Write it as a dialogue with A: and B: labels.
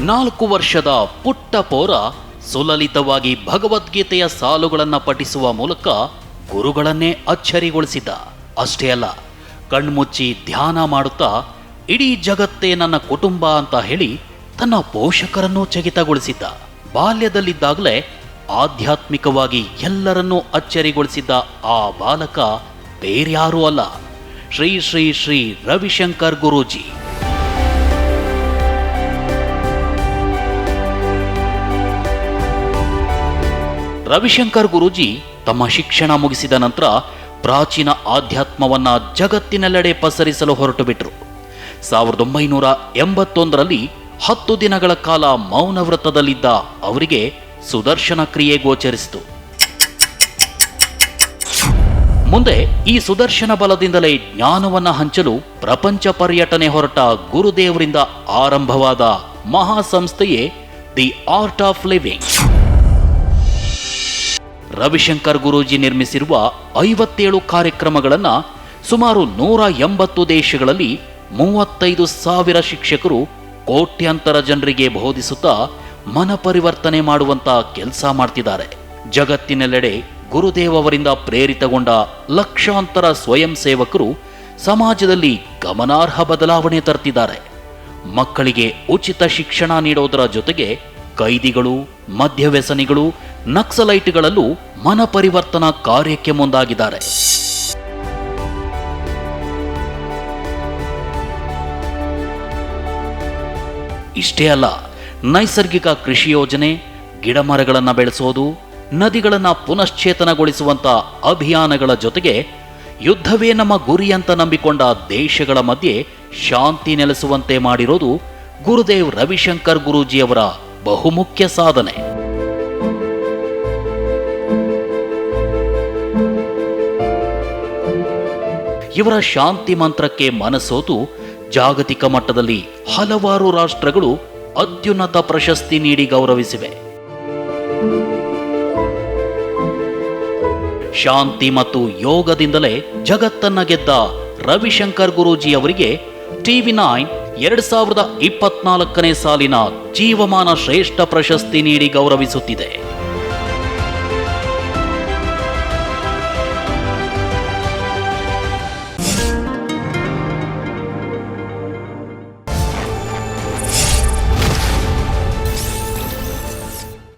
A: ನಾಲ್ಕು ವರ್ಷದ ಪುಟ್ಟ ಪೌರ ಸುಲಲಿತವಾಗಿ ಭಗವದ್ಗೀತೆಯ ಸಾಲುಗಳನ್ನು ಪಠಿಸುವ ಮೂಲಕ ಗುರುಗಳನ್ನೇ ಅಚ್ಚರಿಗೊಳಿಸಿದ. ಅಷ್ಟೇ ಅಲ್ಲ, ಕಣ್ಮುಚ್ಚಿ ಧ್ಯಾನ ಮಾಡುತ್ತಾ ಇಡೀ ಜಗತ್ತೇ ನನ್ನ ಕುಟುಂಬ ಅಂತ ಹೇಳಿ ತನ್ನ ಪೋಷಕರನ್ನು ಚಕಿತಗೊಳಿಸಿದ್ದ. ಬಾಲ್ಯದಲ್ಲಿದ್ದಾಗಲೇ ಆಧ್ಯಾತ್ಮಿಕವಾಗಿ ಎಲ್ಲರನ್ನೂ ಅಚ್ಚರಿಗೊಳಿಸಿದ್ದ ಆ ಬಾಲಕ ಬೇರ್ಯಾರೂ ಅಲ್ಲ. ಶ್ರೀ ಶ್ರೀ ಶ್ರೀ ರವಿಶಂಕರ್ ಗುರೂಜಿ. ರವಿಶಂಕರ್ ಗುರೂಜಿ ತಮ್ಮ ಶಿಕ್ಷಣ ಮುಗಿಸಿದ ನಂತರ ಪ್ರಾಚೀನ ಆಧ್ಯಾತ್ಮವನ್ನ ಜಗತ್ತಿನೆಲ್ಲೆಡೆ ಪಸರಿಸಲು ಹೊರಟು ಬಿಟ್ರು ಸಾವಿರದ ಒಂಬೈನೂರ ಎಂಬತ್ತೊಂದರಲ್ಲಿ ಹತ್ತು ದಿನಗಳ ಕಾಲ ಮೌನ ವ್ರತದಲ್ಲಿದ್ದ ಅವರಿಗೆ ಸುದರ್ಶನ ಕ್ರಿಯೆ ಗೋಚರಿಸಿತು. ಮುಂದೆ ಈ ಸುದರ್ಶನ ಬಲದಿಂದಲೇ ಜ್ಞಾನವನ್ನ ಹಂಚಲು ಪ್ರಪಂಚ ಪರ್ಯಟನೆ ಹೊರಟ ಗುರುದೇವರಿಂದ ಆರಂಭವಾದ ಮಹಾಸಂಸ್ಥೆಯೇ the art of living. Ravishankar Guruji ನಿರ್ಮಿಸಿರುವ ಐವತ್ತೇಳು ಕಾರ್ಯಕ್ರಮಗಳನ್ನು ಸುಮಾರು ನೂರ ಎಂಬತ್ತು ದೇಶಗಳಲ್ಲಿ ಮೂವತ್ತೈದು ಸಾವಿರ ಶಿಕ್ಷಕರು ಕೋಟ್ಯಾಂತರ ಜನರಿಗೆ ಬೋಧಿಸುತ್ತಾ ಮನ ಪರಿವರ್ತನೆ ಮಾಡುವಂತ ಕೆಲಸ ಮಾಡ್ತಿದ್ದಾರೆ. ಜಗತ್ತಿನೆಲ್ಲೆಡೆ ಗುರುದೇವ್ ಅವರಿಂದ ಪ್ರೇರಿತಗೊಂಡ ಲಕ್ಷಾಂತರ ಸ್ವಯಂ ಸೇವಕರು ಸಮಾಜದಲ್ಲಿ ಗಮನಾರ್ಹ ಬದಲಾವಣೆ ತರ್ತಿದ್ದಾರೆ. ಮಕ್ಕಳಿಗೆ ಉಚಿತ ಶಿಕ್ಷಣ ನೀಡೋದರ ಜೊತೆಗೆ ಕೈದಿಗಳು, ಮದ್ಯವ್ಯಸನಿಗಳು ನಕ್ಸಲೈಟ್ಗಳಲ್ಲೂ ಮನ ಪರಿವರ್ತನಾ ಕಾರ್ಯಕ್ಕೆ ಮುಂದಾಗಿದ್ದಾರೆ. ಇಷ್ಟೇ ಅಲ್ಲ, ನೈಸರ್ಗಿಕ ಕೃಷಿ ಯೋಜನೆ, ಗಿಡಮರಗಳನ್ನು ಬೆಳೆಸೋದು, ನದಿಗಳನ್ನು ಪುನಶ್ಚೇತನಗೊಳಿಸುವಂಥ ಅಭಿಯಾನಗಳ ಜೊತೆಗೆ ಯುದ್ಧವೇ ನಮ್ಮ ಗುರಿ ಅಂತ ನಂಬಿಕೊಂಡ ದೇಶಗಳ ಮಧ್ಯೆ ಶಾಂತಿ ನೆಲೆಸುವಂತೆ ಮಾಡಿರೋದು ಗುರುದೇವ್ ರವಿಶಂಕರ್ ಗುರೂಜಿಯವರ ಬಹುಮುಖ್ಯ ಸಾಧನೆ. ಇವರ ಶಾಂತಿ ಮಂತ್ರಕ್ಕೆ ಮನಸೋತು ಜಾಗತಿಕ ಮಟ್ಟದಲ್ಲಿ ಹಲವಾರು ರಾಷ್ಟ್ರಗಳು ಅತ್ಯುನ್ನತ ಪ್ರಶಸ್ತಿ ನೀಡಿ ಗೌರವಿಸಿವೆ. ಶಾಂತಿ ಮತ್ತು ಯೋಗದಿಂದಲೇ ಜಗತ್ತನ್ನ ಗೆದ್ದ ರವಿಶಂಕರ್ ಗುರೂಜಿ ಅವರಿಗೆ ಟಿವಿ ನೈನ್ ಎರಡ್ ಸಾವಿರದ ಇಪ್ಪತ್ನಾಲ್ಕನೇ ಸಾಲಿನ ಜೀವಮಾನ ಶ್ರೇಷ್ಠ ಪ್ರಶಸ್ತಿ ನೀಡಿ ಗೌರವಿಸುತ್ತಿದೆ.